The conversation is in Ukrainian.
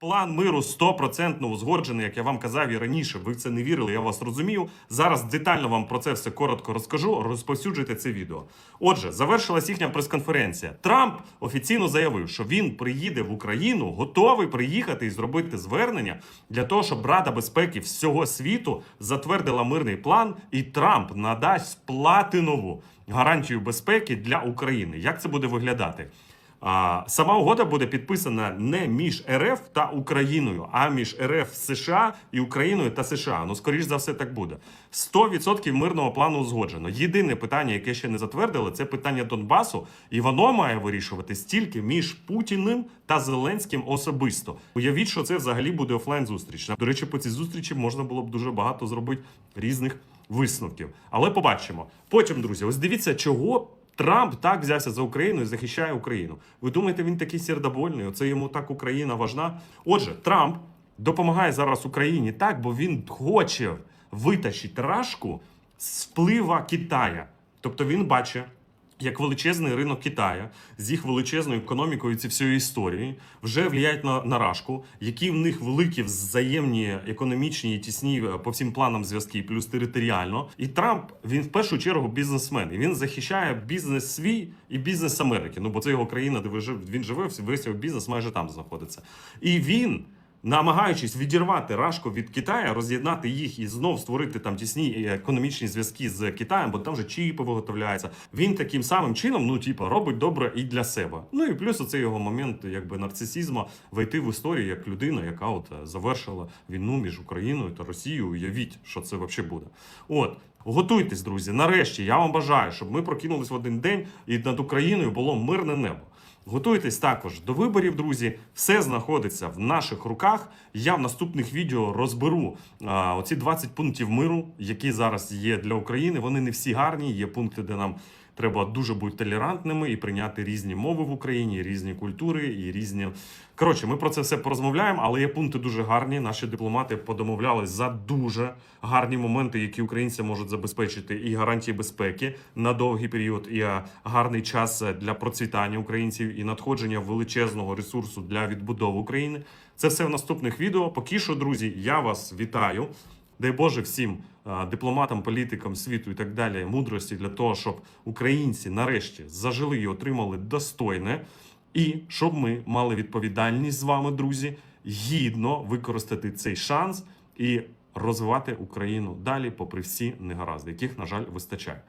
План миру 100% узгоджений, як я вам казав і раніше. Ви в це не вірили, я вас розумію. Зараз детально вам про це все коротко розкажу. Розповсюджуйте це відео. Отже, завершилась їхня прес-конференція. Трамп офіційно заявив, що він приїде в Україну, готовий приїхати і зробити звернення для того, щоб Рада безпеки всього світу затвердила мирний план, і Трамп надасть платинову гарантію безпеки для України. Як це буде виглядати? А, сама угода буде підписана не між РФ та Україною, а між РФ США і Україною та США. Ну, скоріш за все, так буде. 100% мирного плану узгоджено. Єдине питання, яке ще не затвердили, це питання Донбасу, і воно має вирішуватись тільки між Путіним та Зеленським особисто. Уявіть, що це взагалі буде офлайн зустріч. До речі, по цій зустрічі можна було б дуже багато зробити різних висновків. Але побачимо. Потім, друзі, ось дивіться, чого. Трамп так взявся за Україну і захищає Україну. Ви думаєте, він такий сердобольний? Оце йому так Україна важна? Отже, Трамп допомагає зараз Україні так, бо він хоче витащити рашку з вплива Китая. Тобто він бачить, як величезний ринок Китая з їх величезною економікою ці всієї історії вже влияють на, рашку, які в них великі взаємні економічні і тісні е, по всім планам зв'язки, плюс територіально. І Трамп він в першу чергу бізнесмен. І він захищає бізнес свій і бізнес Америки. Ну бо це його країна, де він живе, весь його бізнес майже там знаходиться. І він намагаючись відірвати Рашку від Китаю, роз'єднати їх і знов створити там тісні економічні зв'язки з Китаєм, бо там же чіпи виготовляються. Він таким самим чином, ну типу, робить добре і для себе. Ну і плюс оцей його момент, якби нарцисізму, войти в історію як людина, яка от е, завершила війну між Україною та Росією. Уявіть, що це взагалі буде. От. Готуйтесь, друзі. Нарешті я вам бажаю, щоб ми прокинулись в один день і над Україною було мирне небо. Готуйтесь також до виборів, друзі. Все знаходиться в наших руках. Я в наступних відео розберу а, оці 20 пунктів миру, які зараз є для України. Вони не всі гарні. Є пункти, де нам треба дуже бути толерантними і прийняти різні мови в Україні, різні культури і різні. Коротше, ми про це все порозмовляємо, але є пункти дуже гарні. Наші дипломати подомовлялись за дуже гарні моменти, які українці можуть забезпечити і гарантії безпеки на довгий період, і е, гарний час для процвітання українців і надходження величезного ресурсу для відбудови України. Це все в наступних відео. Поки що, друзі, я вас вітаю. Дай Боже всім дипломатам, політикам світу і так далі мудрості для того, щоб українці нарешті зажили і отримали достойне, і щоб ми мали відповідальність з вами, друзі, гідно використати цей шанс і розвивати Україну далі, попри всі негаразди, яких, на жаль, вистачає.